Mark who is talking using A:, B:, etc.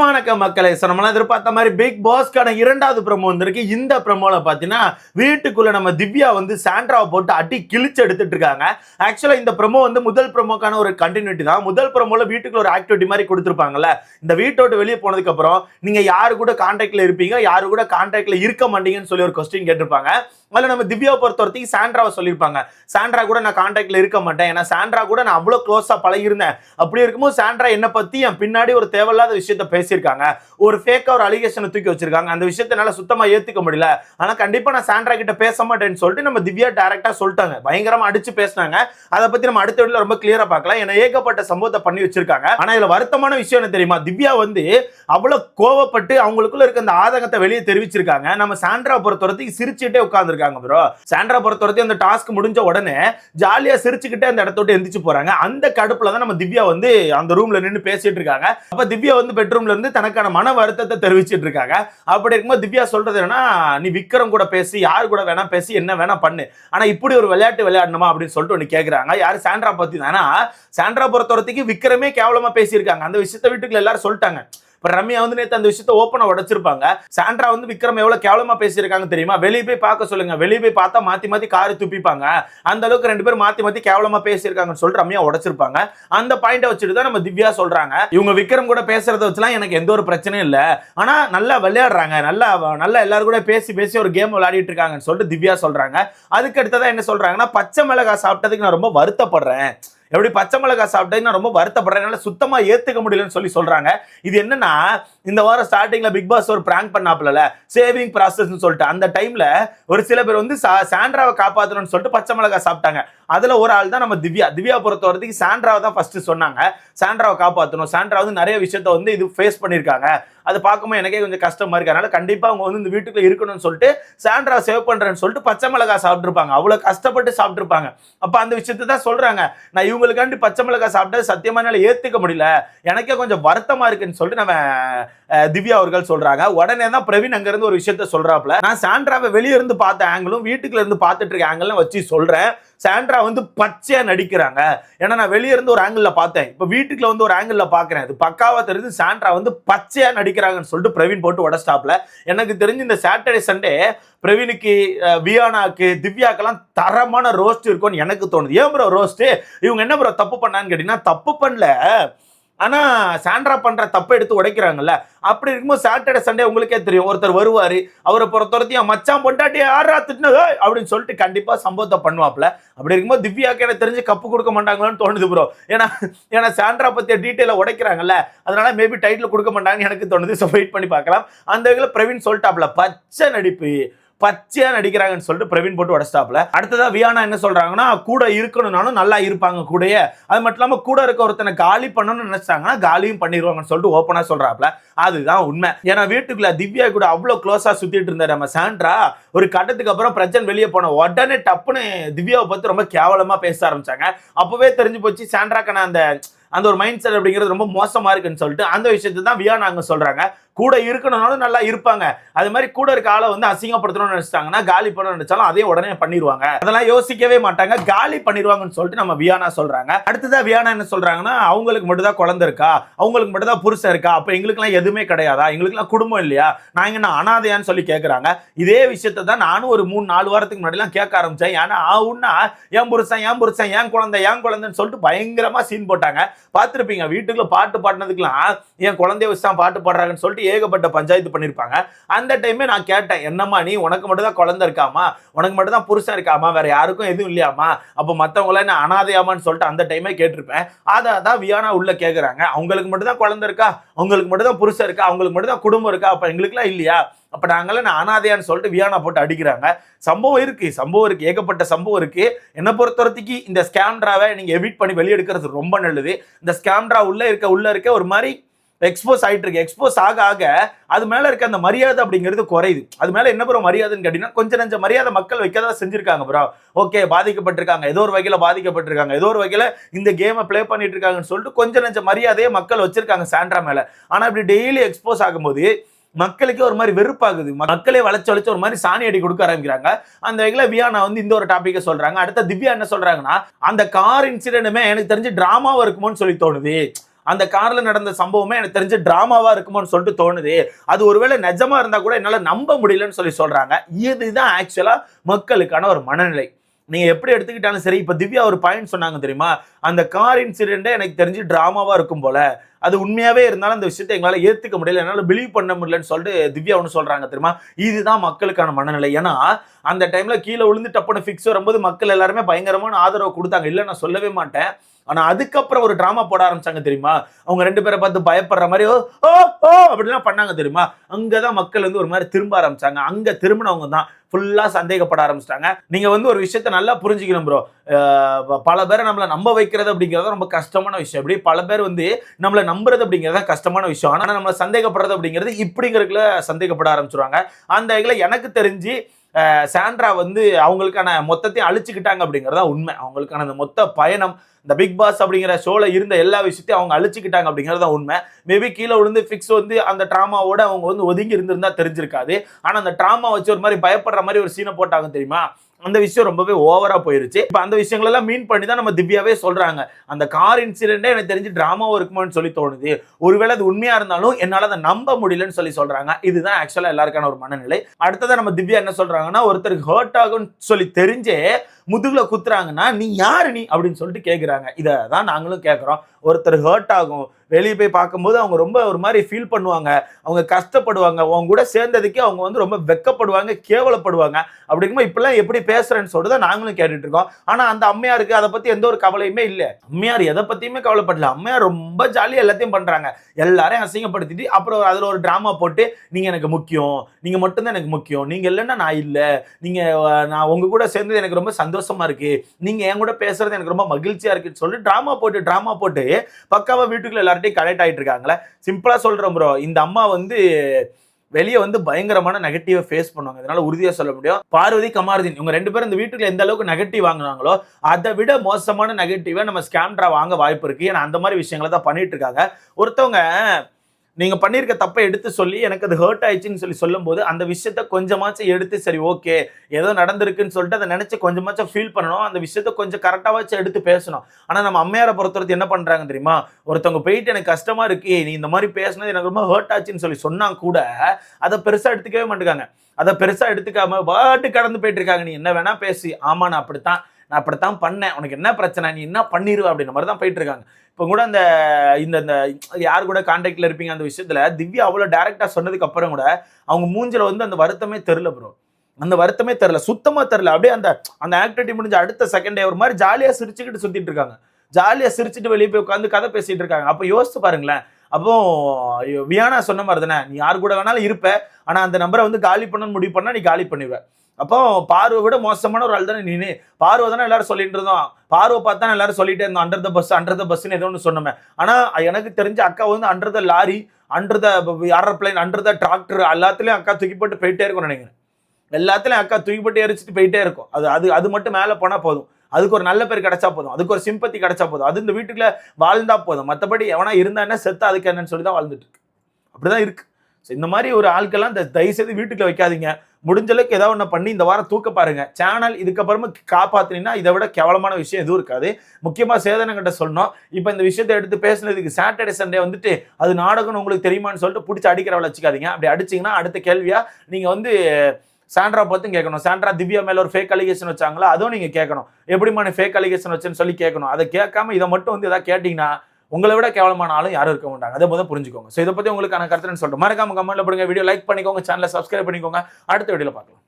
A: வணக்க மக்களை. ஸோ நம்மளாம் எதிர்பார்த்த மாதிரி பிக் பாஸ்க்கான இரண்டாவது ப்ரமோ வந்திருக்கு. இந்த ப்ரமோவில் பார்த்தீங்கன்னா வீட்டுக்குள்ள நம்ம திவ்யா வந்து சாண்ட்ராவை போட்டு அடி கிழிச்சு எடுத்துட்டு இருக்காங்க. ஆக்சுவலாக இந்த ப்ரமோ வந்து முதல் ப்ரமோக்கான ஒரு கண்டினியூட்டி தான். முதல் ப்ரமோவில் வீட்டுக்குள்ள ஒரு ஆக்டிவிட்டி மாதிரி கொடுத்துருப்பாங்கல்ல. இந்த வீட்டோட்டு வெளியே போனதுக்கப்புறம் நீங்கள் யார் யாரு கூட கான்டாக்டில் இருப்பீங்க? யாரு கூட கான்டாக்டில் இருக்க மாட்டீங்கன்னு சொல்லி ஒரு கொஸ்டின் கேட்டிருப்பாங்க. அதில் நம்ம திவ்யாவை பொறுத்த வரைக்கும் சாண்ட்ராவை சொல்லியிருப்பாங்க. சாண்ட்ரா கூட நான் கான்டாக்டில் இருக்க மாட்டேன். ஏன்னா சாண்ட்ரா கூட நான் அவ்வளோ க்ளோஸாக பழகியிருந்தேன். அப்படி இருக்கும்போது சாண்ட்ரா என்னை பற்றி என் பின்னாடி ஒரு தேவையில்லாத விஷயத்த பேசியிருக்காங்க. ஒரு ஃபேக்கா ஒரு அலிகேஷனை தூக்கி வச்சிருக்காங்க. அந்த விஷயத்த என்னால் சுத்தமாக ஏற்றுக்க முடியல. ஆனால் கண்டிப்பாக நான் சாண்ட்ரா கிட்ட பேச மாட்டேன்னு சொல்லிட்டு நம்ம திவ்யா டேரெக்டாக சொல்லிட்டாங்க. பயங்கரமாக அடிச்சு பேசினாங்க. அதை பற்றி நம்ம அடுத்த வீடியோல ரொம்ப கிளியராக பார்க்கலாம். ஏன்னா ஏகப்பட்ட சம்பவத்தை பண்ணி வச்சிருக்காங்க. ஆனால் இதில் வருத்தமான விஷயம் என்ன தெரியுமா? திவ்யா வந்து அவ்வளோ கோவப்பட்டு அவங்களுக்குள்ள இருக்க அந்த ஆதங்கத்தை வெளியே தெரிவிச்சிருக்காங்க. நம்ம சாண்ட்ரா பொறுத்தவரத்துக்கு சிரிச்சுட்டே உட்காந்துருக்காங்க ப்ரோ சாண்ட்ரா பொறுத்தவரத்தையும் அந்த டாஸ்க் முடிஞ்ச உடனே ஜாலியா சிரிச்சுக்கிட்டே அந்த இடத்த விட்டு எந்திரிச்சு போறாங்க. அந்த கடுப்புல தான் நம்ம திவ்யா வந்து அந்த ரூம்ல நின்று பேசிட்டு இருக்காங்க. அப்ப திவ்யா வந்து பெட்ரூம்ல இருந்து தனக்கான மன வருத்தத்தை தெரிவிச்சிட்டு இருக்காங்க. அப்படி இருக்கும்போது திவ்யா சொல்றது என்னன்னா நீ விக்ரம் கூட பேசி யார் கூட வேணா பேசி என்ன வேணா பண்ணு. ஆனா இப்படி ஒரு விளையாட்டு விளையாடணுமா? அப்படின்னு சொல்லிட்டு ஒன்று கேக்குறாங்க. யாரு? சாண்ட்ரா பத்தி தானா. சாண்ட்ரா பொறுத்த விக்ரமே கேவலமா பேசியிருக்காங்க. அந்த விஷயத்த வீட்டுக்குள்ள எல்லாரும் சொல்லிட்டாங்க. இப்போ ரம்யா வந்து நேற்று அந்த விஷயத்த ஓப்பனாக உடச்சிருப்பாங்க. சாண்ட்ரா வந்து விக்ரம் எவ்வளோ கேவலமாக பேசியிருக்காங்க தெரியுமா? வெளியே போய் பார்க்க சொல்லுங்க. வெளியே போய் பார்த்தா மாற்றி மாற்றி காரு துப்பிப்பாங்க. அந்த அளவுக்கு ரெண்டு பேரும் மாற்றி மாற்றி கேவலமாக பேசியிருக்காங்கன்னு சொல்லிட்டு ரம்யா உடச்சிருப்பாங்க. அந்த பாயிண்டை வச்சுட்டு தான் நம்ம திவ்யா சொல்கிறாங்க இவங்க விக்ரம் கூட பேசுறத வச்சுலாம் எனக்கு எந்த ஒரு பிரச்சனையும் இல்லை. ஆனால் நல்லா விளையாடுறாங்க. நல்லா நல்லா எல்லாரும் கூட பேசி பேசி ஒரு கேம் விளையாடிட்டு இருக்காங்கன்னு சொல்லிட்டு திவ்யா சொல்கிறாங்க அதுக்கு அடுத்ததான் என்ன சொல்கிறாங்கன்னா பச்சை மிளகாய் சாப்பிட்டதுக்கு நான் ரொம்ப வருத்தப்படுறேன். எப்படி பச்சை மிளகாய் சாப்பிட்டது நான் ரொம்ப வருத்தப்படுறேன். சுத்தமாக சுத்தமா ஏத்துக்க முடியலன்னு சொல்லி சொல்றாங்க. இது என்னன்னா இந்த வாரம் ஸ்டார்டிங்ல பிக் பாஸ் ஒரு பிராங்க் பண்ணாப்புல சேவிங் ப்ராசஸ்ன்னு சொல்லிட்டு. அந்த டைம்ல ஒரு சில பேர் வந்து சா- சாண்ட்ராவை காப்பாத்தணும்னு சொல்லிட்டு பச்சை மிளகாய் சாப்பிட்டாங்க. அதில் ஒரு ஆள் தான் நம்ம திவ்யா. திவ்யா பொறுத்த வரைக்கும் சாண்ட்ராவை தான் ஃபஸ்ட்டு சொன்னாங்க. சாண்ட்ராவை காப்பாற்றணும் சாண்ட்ரா வந்து நிறைய விஷயத்த வந்து இது ஃபேஸ் பண்ணியிருக்காங்க. அது பார்க்கும்போது எனக்கே கொஞ்சம் கஷ்டமாக இருக்குது அதனால் கண்டிப்பாக அவங்க வந்து இந்த வீட்டுக்குள்ள இருக்கணும்னு சொல்லிட்டு சாண்ட்ரா சேவ் பண்ணுறேன்னு சொல்லிட்டு பச்சை மிளகா சாப்பிட்ருப்பாங்க அவ்வளோ கஷ்டப்பட்டு சாப்பிட்ருப்பாங்க அப்போ அந்த விஷயத்தை தான் சொல்கிறாங்க நான் இவங்களுக்காண்டி பச்சை மிளகா சாப்பிட்டது சத்தியமானால ஏற்றுக்க முடியல. எனக்கே கொஞ்சம் வருத்தமாக இருக்குன்னு சொல்லிட்டு நம்ம திவ்யா அவர்கள் சொல்கிறாங்க உடனே தான் பிரவீன் அங்கேருந்து ஒரு விஷயத்த சொல்கிறாப்புல நான் சாண்ட்ராவை வெளியே இருந்து பார்த்த ஆங்கிளும் வீட்டுக்குள்ள இருந்து பார்த்துட்டு இருக்க ஆங்கிளும் வச்சு சொல்கிறேன் சாண்ட்ரா வந்து பச்சையா நடிக்கிறாங்க. ஏன்னா நான் வெளியே இருந்து ஒரு ஆங்கிள் பார்த்தேன். இப்போ வீட்டுக்குள்ள வந்து ஒரு ஆங்கிள் பாக்குறேன் அது பக்காவா தெரிஞ்சு சாண்ட்ரா வந்து பச்சையா நடிக்கிறாங்கன்னு சொல்லிட்டு பிரவீன் போட்டு உடஸ்டாப்ல எனக்கு தெரிஞ்சு இந்த சாட்டர்டே சண்டே பிரவீனுக்கு வியானாக்கு திவ்யாக்கெல்லாம் தரமான ரோஸ்ட் இருக்கும்னு எனக்கு தோணுது. ஏன் ப்ரோ ரோஸ்ட் இவங்க என்ன ப்ரோ தப்பு பண்ணான்னு கேட்டீங்கன்னா தப்பு பண்ணல. ஆனா சாண்ட்ரா பண்ற தப்பை எடுத்து உடைக்கிறாங்கல்ல? அப்படி இருக்கும்போது சாட்டர்டே சண்டே உங்களுக்கே தெரியும். ஒருத்தர் வருவாரு அவரை பொறுத்தவரத்தையும் மச்சான் பொண்டாட்டி யாரா திட்டினதோ அப்படின்னு சொல்லிட்டு கண்டிப்பா சம்பவத்தை பண்ணுவாப்ல அப்படி இருக்கும்போது திவ்யாக்கு எனக்கு தெரிஞ்சு கப்பு கொடுக்க மாட்டாங்களான்னு தோணுது ப்ரோ ஏன்னா ஏன்னா சாண்ட்ரா பத்திய டீட்டெயில உடைக்கிறாங்கல்ல அதனால மேபி டைட்டில் கொடுக்க மாட்டாங்கன்னு எனக்கு தோணுது. ஸோ வெயிட் பண்ணி பார்க்கலாம். அந்த வகையில் பிரவீன் சொல்லிட்டாப்ல பச்சை நடிப்பு. பச்சையா நடிக்கிறாங்கன்னு சொல்லிட்டு பிரவீன் போட்டு உடச்சிட்டாப்ல அடுத்ததா வியானா என்ன சொல்றாங்கன்னா கூட இருக்கணும்னாலும் நல்லா இருப்பாங்க கூடயே. அது மட்டும் இல்லாம கூட இருக்க ஒருத்தனை காலி பண்ணணும்னு நினைச்சாங்கன்னா காலியும் பண்ணிடுவாங்கன்னு சொல்லிட்டு ஓப்பனா சொல்றாப்ல. அதுதான் உண்மை. ஏன்னா வீட்டுக்குள்ள திவ்யா கூட அவ்வளவு க்ளோஸா சுத்திட்டு இருந்தாரு. நம்ம சாண்ட்ரா ஒரு கட்டத்துக்கு அப்புறம் பிரச்சனை வெளியே போன உடனே டப்புன்னு திவ்யாவை பத்தி ரொம்ப கேவலமா பேச ஆரம்பிச்சாங்க. அப்பவே தெரிஞ்சு போச்சு சாண்ட்ராக்கான அந்த அந்த ஒரு மைண்ட் செட் அப்படிங்கிறது ரொம்ப மோசமா இருக்குன்னு சொல்லிட்டு அந்த விஷயத்தை தான் வியா நாங்க சொல்றாங்க. கூட இருக்கணும்னாலும் நல்லா இருப்பாங்க. அது மாதிரி கூட இருக்க ஆளை வந்து அசிங்கப்படுத்தணும்னு நினைச்சிட்டாங்கன்னா காலி பண்ண நினைச்சாலும் அதே உடனே பண்ணிடுவாங்க அதெல்லாம் யோசிக்கவே மாட்டாங்க. காலி பண்ணிடுவாங்கன்னு சொல்லிட்டு நம்ம வியானா சொல்றாங்க. அடுத்ததா வியானா என்ன சொல்றாங்கன்னா அவங்களுக்கு மட்டும் தான் குழந்தை இருக்கா? அவங்களுக்கு மட்டும் தான் புருஷன் இருக்கா? அப்போ எங்களுக்குலாம் எதுவுமே கிடையாதா? எங்களுக்குலாம் குடும்பம் இல்லையா? நான் இங்கே நான் அனாதையான்னு சொல்லி கேட்குறாங்க இதே விஷயத்தை தான் நானும் ஒரு மூணு நாலு வாரத்துக்கு முன்னாடிலாம் கேட்க ஆரம்பித்தேன் ஏன்னா ஆவுன்னா ஏன் புருஷன் ஏன் புருஷன் ஏன் குழந்தை ஏன் குழந்தைன்னு சொல்லிட்டு பயங்கரமாக சீன் போட்டாங்க. பார்த்துருப்பீங்க வீட்டுக்குள்ள பாட்டு பாடினதுக்கெல்லாம் என் குழந்தைய வச்சு தான் பாட்டு பாடுறாங்கன்னு சொல்லிட்டு ஏகப்பட்ட பஞ்சாயத்து பண்ணியிருப்பாங்க அந்த டைமே நான் கேட்டேன் என்னம்மா நீ உனக்கு மட்டும் தான் குழந்தை இருக்காமா உனக்கு மட்டும் தான் புருஷன் இருக்காமா வேற யாருக்கும் எதுவும் இல்லையாமா அப்போ மற்றவங்கள நான் அனாதையாமான்னு சொல்லிட்டு அந்த டைமே கேட்டிருப்பேன். அதை தான் வியானா உள்ள கேட்குறாங்க அவங்களுக்கு மட்டும் தான் குழந்தை இருக்கா? அவங்களுக்கு மட்டும் தான் புருஷன் இருக்கா? அவங்களுக்கு மட்டும் தான் குடும்பம் இருக்கா? அப்போ எங்களுக்குலாம் இல்லையா? அப்போ நாங்களாம் நான் அனாதையான்னு சொல்லிட்டு வியானா போட்டு அடிக்கிறாங்க. சம்பவம் இருக்குது சம்பவம் இருக்குது ஏகப்பட்ட சம்பவம் இருக்குது என்னை பொறுத்த வரைக்கும் இந்த ஸ்கேம்ட்ராவை நீங்கள் எவிட் பண்ணி வெளியெடுக்கிறது ரொம்ப நல்லது. இந்த ஸ்கேம்ட்ரா உள்ளே இருக்க உள்ளே இருக்க ஒரு மாதிரி எக்ஸ்போஸ் ஆகிட்டு இருக்கு எக்ஸ்போஸ் ஆக ஆக அது மேலே இருக்க அந்த மரியாதை அப்படிங்கிறது குறையுது. அது மேலே என்ன ப்ரோ மரியாதைன்னு கேட்டிங்கன்னா கொஞ்சம் நஞ்ச மரியாதை மக்கள் வைக்கதான் செஞ்சிருக்காங்க ப்ரோ ஓகே பாதிக்கப்பட்டிருக்காங்க. ஏதோ ஒரு வகையில் பாதிக்கப்பட்டிருக்காங்க. ஏதோ ஒரு வகையில் இந்த கேமை ப்ளே பண்ணிட்டு இருக்காங்கன்னு சொல்லிட்டு கொஞ்சம் நஞ்ச மரியாதையை மக்கள் வச்சிருக்காங்க சாண்ட்ரா மேலே. ஆனால் இப்படி டெய்லி எக்ஸ்போஸ் ஆகும்போது மக்களுக்கே ஒரு மாதிரி வெறுப்பாகுது. மக்களே வளைச்சு வளைச்சு ஒரு மாதிரி சாணி அடி கொடுக்க ஆரம்பிக்கிறாங்க. அந்த வகையில் வியானா வந்து இந்த ஒரு டாப்பிக்கை சொல்றாங்க. அடுத்த திவ்யா என்ன சொல்றாங்கன்னா அந்த கார் இன்சிடென்ட்டுமே எனக்கு தெரிஞ்சு டிராமாவா இருக்குமோன்னு சொல்லி தோணுது. அந்த காரில் நடந்த சம்பவமே எனக்கு தெரிஞ்சு ட்ராமாவாக இருக்குமோன்னு சொல்லிட்டு தோணுது. அது ஒருவேளை நிஜமாக இருந்தால் கூட என்னால் நம்ப முடியலன்னு சொல்லி சொல்கிறாங்க இதுதான் ஆக்சுவலாக மக்களுக்கான ஒரு மனநிலை. நீங்கள் எப்படி எடுத்துக்கிட்டாலும் சரி இப்போ திவ்யா ஒரு பாயிண்ட் சொன்னாங்க தெரியுமா? அந்த கார் இன்சிடென்ட்டே எனக்கு தெரிஞ்சு ட்ராமாவாக இருக்கும் போல. அது உண்மையாவே இருந்தாலும் அந்த விஷயத்தை எங்களால் ஏற்றுக்க முடியல என்னால் பிலீவ் பண்ண முடியலன்னு சொல்லிட்டு திவ்யா ஒன்று சொல்கிறாங்க தெரியுமா? இதுதான் மக்களுக்கான மனநிலை. ஏன்னா அந்த டைமில் கீழே விழுந்து டப்புன்னு ஃபிக்ஸ் வரும்போது மக்கள் எல்லாருமே பயங்கரமான ஆதரவு கொடுத்தாங்க. இல்லை நான் சொல்லவே மாட்டேன். ஆனால் அதுக்கப்புறம் ஒரு ட்ராமா போட ஆரம்பிச்சாங்க தெரியுமா? அவங்க ரெண்டு பேரை பார்த்து பயப்படுற மாதிரி ஓ ஓ ஓ அப்படிலாம் பண்ணாங்க தெரியுமா? அங்கே தான் மக்கள் வந்து ஒரு மாதிரி திரும்ப ஆரம்பிச்சாங்க. அங்கே திரும்பினவங்க தான் ஃபுல்லாக சந்தேகப்பட ஆரம்பிச்சிட்டாங்க. நீங்கள் வந்து ஒரு விஷயத்த நல்லா புரிஞ்சுக்கணும் ப்ரோ பல பேரை நம்மளை நம்ப வைக்கிறது அப்படிங்கிறது ரொம்ப கஷ்டமான விஷயம். எப்படி பல பேர் வந்து நம்மளை நம்புறது அப்படிங்கிறது தான் கஷ்டமான விஷயம். ஆனால் நம்மளை சந்தேகப்படுறது அப்படிங்கிறது இப்படிங்கிறதுல சந்தேகப்பட ஆரம்பிச்சிருவாங்க. அந்த இதில் எனக்கு தெரிஞ்சு சாண்ட்ரா வந்து அவங்களுக்கான மொத்தத்தையும் அழிச்சுக்கிட்டாங்க அப்படிங்கிறது தான் உண்மை. அவங்களுக்கான அந்த மொத்த பயணம் இந்த பிக் பாஸ் அப்படிங்கிற ஷோவில் இருந்த எல்லா விஷயத்தையும் அவங்க அழிச்சுக்கிட்டாங்க அப்படிங்கிறது தான் உண்மை. மேபி கீழே விழுந்து ஃபிக்ஸ் வந்து அந்த ட்ராமாவோட அவங்க வந்து ஒதுங்கி இருந்திருந்தா தெரிஞ்சிருக்காது. ஆனால் அந்த ட்ராமா வச்சு ஒரு மாதிரி பயப்படுற மாதிரி ஒரு சீனை போட்டாங்க தெரியுமா? அந்த விஷயம் ரொம்பவே ஓவரா போயிருச்சு. இப்போ அந்த விஷயங்களெல்லாம் மீன் பண்ணி தான் நம்ம திவ்யாவே சொல்றாங்க. அந்த கார் இன்சிடென்ட்டே எனக்கு தெரிஞ்சு டிராமாவும் இருக்குமோன்னு சொல்லி தோணுது. ஒருவேளை அது உண்மையா இருந்தாலும் என்னால் அதை நம்ப முடியலன்னு சொல்லி சொல்றாங்க. இதுதான் ஆக்சுவலாக எல்லாருக்கான ஒரு மனநிலை. அடுத்ததான் நம்ம திவ்யா என்ன சொல்றாங்கன்னா ஒருத்தருக்கு ஹர்ட் ஆகும்னு சொல்லி தெரிஞ்சே முதுகுல குத்துறாங்கன்னா நீ யாரு நீ? அப்படின்னு சொல்லிட்டு கேட்குறாங்க இதை தான் நாங்களும் கேட்குறோம் ஒருத்தர் ஹர்ட் ஆகும் வெளியே போய் பார்க்கும்போது அவங்க ரொம்ப ஒரு மாதிரி ஃபீல் பண்ணுவாங்க. அவங்க கஷ்டப்படுவாங்க. அவங்க கூட சேர்ந்ததுக்கே அவங்க வந்து ரொம்ப வெக்கப்படுவாங்க கேவலப்படுவாங்க. அப்படிங்கும்போது இப்பெல்லாம் எப்படி பேசுறேன்னு சொல்லிட்டு தான் நாங்களும் கேட்டுட்டு இருக்கோம். ஆனால் அந்த அம்மையாருக்கு அதை பற்றி எந்த ஒரு கவலையுமே இல்லை. அம்மையார் எதை பற்றியுமே கவலைப்படல. அம்மையார் ரொம்ப ஜாலியாக எல்லாத்தையும் பண்ணுறாங்க எல்லாரையும் அசிங்கப்படுத்திட்டு அப்புறம் அதில் ஒரு ட்ராமா போட்டு நீங்கள் எனக்கு முக்கியம். நீங்கள் மட்டும்தான் எனக்கு முக்கியம். நீங்கள் இல்லைன்னா நான் இல்லை. நீங்கள் நான் உங்கள் கூட சேர்ந்தது எனக்கு ரொம்ப சந்தோஷமா இருக்குது நீங்கள் என் கூட பேசுறது எனக்கு ரொம்ப மகிழ்ச்சியாக இருக்குன்னு சொல்லி ட்ராமா போட்டு ட்ராமா போட்டு பக்காவா வீட்டுக்குள்ள எல்லார்ட்டையும் கனெக்ட் ஆகிட்டு இருக்காங்களே சிம்பிளாக சொல்கிறோம் ப்ரோ இந்த அம்மா வந்து வெளியே வந்து பயங்கரமான நெகட்டிவை ஃபேஸ் பண்ணுவாங்க. இதனால உறுதியாக சொல்ல முடியும். பார்வதி கமாரதின் இவங்க ரெண்டு பேரும் இந்த வீட்டுக்குள்ள எந்த அளவுக்கு நெகட்டிவ் வாங்கினாங்களோ அதை விட மோசமான நெகட்டிவை நம்ம ஸ்கேம்ட்ரா வாங்க வாய்ப்பு இருக்கு. ஏன்னா அந்த மாதிரி விஷயங்களை தான் பண்ணிட்டு இருக்காங்க ஒருத்தவங்க நீங்கள் பண்ணியிருக்க தப்பை எடுத்து சொல்லி எனக்கு அது ஹர்ட் ஆயிடுச்சுன்னு சொல்லி சொல்லும்போது அந்த விஷயத்த கொஞ்சமாச்சும் எடுத்து சரி ஓகே ஏதோ நடந்திருக்குன்னு சொல்லிட்டு அதை நினச்சி கொஞ்சமாச்சும் ஃபீல் பண்ணணும். அந்த விஷயத்த கொஞ்சம் கரெக்டாகவாச்சும் எடுத்து பேசணும். ஆனால் நம்ம அம்மையாரை பொறுத்தவரைக்கும் என்ன பண்ணுறாங்க தெரியுமா? ஒருத்தவங்க போயிட்டு எனக்கு கஷ்டமாக இருக்கு நீ இந்த மாதிரி பேசுனது எனக்கு ரொம்ப ஹர்ட் ஆச்சுன்னு சொல்லி சொன்னால் கூட அதை பெருசாக எடுத்துக்கவே மாட்டேங்காங்க அதை பெருசாக எடுத்துக்காம பாட்டு கடந்து போயிட்டு இருக்காங்க. நீ என்ன வேணால் பேசி. ஆமாண்ணா நான் அப்படித்தான். நான் அப்படித்தான் பண்ணேன். உனக்கு என்ன பிரச்சனை? நீ என்ன பண்ணிடுவ அப்படின்ற மாதிரி தான் போயிட்டு இருக்காங்க இப்போ கூட அந்த இந்த இந்த யார் கூட கான்டாக்டில் இருப்பீங்க அந்த விஷயத்தில் திவ்யா அவ்வளோ டேரெக்டாக சொன்னதுக்கு அப்புறம் கூட அவங்க மூஞ்சில் வந்து அந்த வருத்தமே தெரில ப்ரோ அந்த வருத்தமே தெரில சுத்தமாக தெரில அப்படியே அந்த அந்த ஆக்டிவிட்டி முடிஞ்ச அடுத்த செகண்ட் ஒரு மாதிரி ஜாலியாக சிரிச்சுக்கிட்டு சுற்றிட்டு இருக்காங்க. ஜாலியாக சிரிச்சுட்டு வெளியே போய் உட்காந்து கதை பேசிகிட்டு இருக்காங்க. அப்போ யோசிச்சு பாருங்களேன். அப்போ ஐயோ, வியானா சொன்ன மாதிரி தானே நீ யார் கூட வேணாலும் இருப்ப ஆனா அந்த நம்பரை வந்து காலி பண்ணணும்னு முடிவு பண்ணா நீ காலி பண்ணுவ அப்போ பார்வை விட மோசமான ஒரு ஆள் தானே நீனு. பார்வை தானே எல்லாரும் சொல்லிட்டு இருந்தோம். பார்வை பார்த்தா எல்லாரும் சொல்லிட்டே இருந்தோம். Under the bus under the பஸ்ன்னு ஏதோ ஒன்று சொன்னோமே. ஆனா எனக்கு தெரிஞ்ச அக்கா வந்து under the lorry under the aeroplane under the tractor எல்லாத்துலயும் அக்கா தூக்கி போட்டு போயிட்டே இருக்கும் நினைக்கிறேன். எல்லாத்துலயும் அக்கா தூக்கி போட்டு எரிச்சிட்டு போயிட்டே இருக்கும். அது அது அது மட்டும் மேலே போனா போதும். அதுக்கு ஒரு நல்ல பேர் கிடைச்சா போதும். அதுக்கு ஒரு சிம்பத்தி கிடைச்சா போதும். அது இந்த வீட்டுக்குள்ள வாழ்ந்தா போதும். மற்றபடி எவனா இருந்தா என்ன செத்தா அதுக்கு என்னன்னு சொல்லி தான் வாழ்ந்துட்டு இருக்கு. அப்படிதான் இருக்கு. ஸோ இந்த மாதிரி ஒரு ஆட்கள்லாம் இந்த தயவு செய்து வீட்டுக்குள்ள வைக்காதீங்க. முடிஞ்ச அளவுக்கு ஏதாவது ஒன்று பண்ணி இந்த வாரம் தூக்க பாருங்க. சேனல் இதுக்கப்புறமா காப்பாத்தினீங்கன்னா இதை விட கேவலமான விஷயம் எதுவும் இருக்காது. முக்கியமாக சேதனங்கிட்ட சொல்லணும். இப்போ இந்த விஷயத்தை எடுத்து பேசுனதுக்கு சாட்டர்டே சண்டே வந்துட்டு அது நாடகம்னு உங்களுக்கு தெரியுமான்னு சொல்லிட்டு பிடிச்சி அடிக்கிறவளை வச்சுக்காதீங்க. அப்படி அடிச்சிங்கன்னா அடுத்த கேள்வியாக நீங்கள் வந்து சாண்ட்ரா பார்த்தும் கேட்கணும். சாண்ட்ரா திவ்யா மேலே ஒரு ஃபேக் அலிகேஷன் வச்சாங்களா? அதுவும் நீங்க கேட்கணும். எப்படிமான ஃபேக் அலிகேஷன் வச்சுன்னு சொல்லி கேட்கணும். அதை கேட்காம இதை மட்டும் வந்து ஏதாவது கேட்டீங்கன்னா உங்களை விட கேவலமான ஆளும் யாரும் இருக்க மாட்டாங்க. அதை முதல் புரிஞ்சுக்கோங்க. ஸோ இதை பத்தி உங்களுக்கான கருத்துன்னு சொல்லிட்டு மறக்காம கமெண்ட்ல போடுங்க. வீடியோ லைக் பண்ணிக்கோங்க. சேனலை சப்ஸ்கிரைப் பண்ணிக்கோங்க. அடுத்த வீடியோவில் பார்க்கலாம்.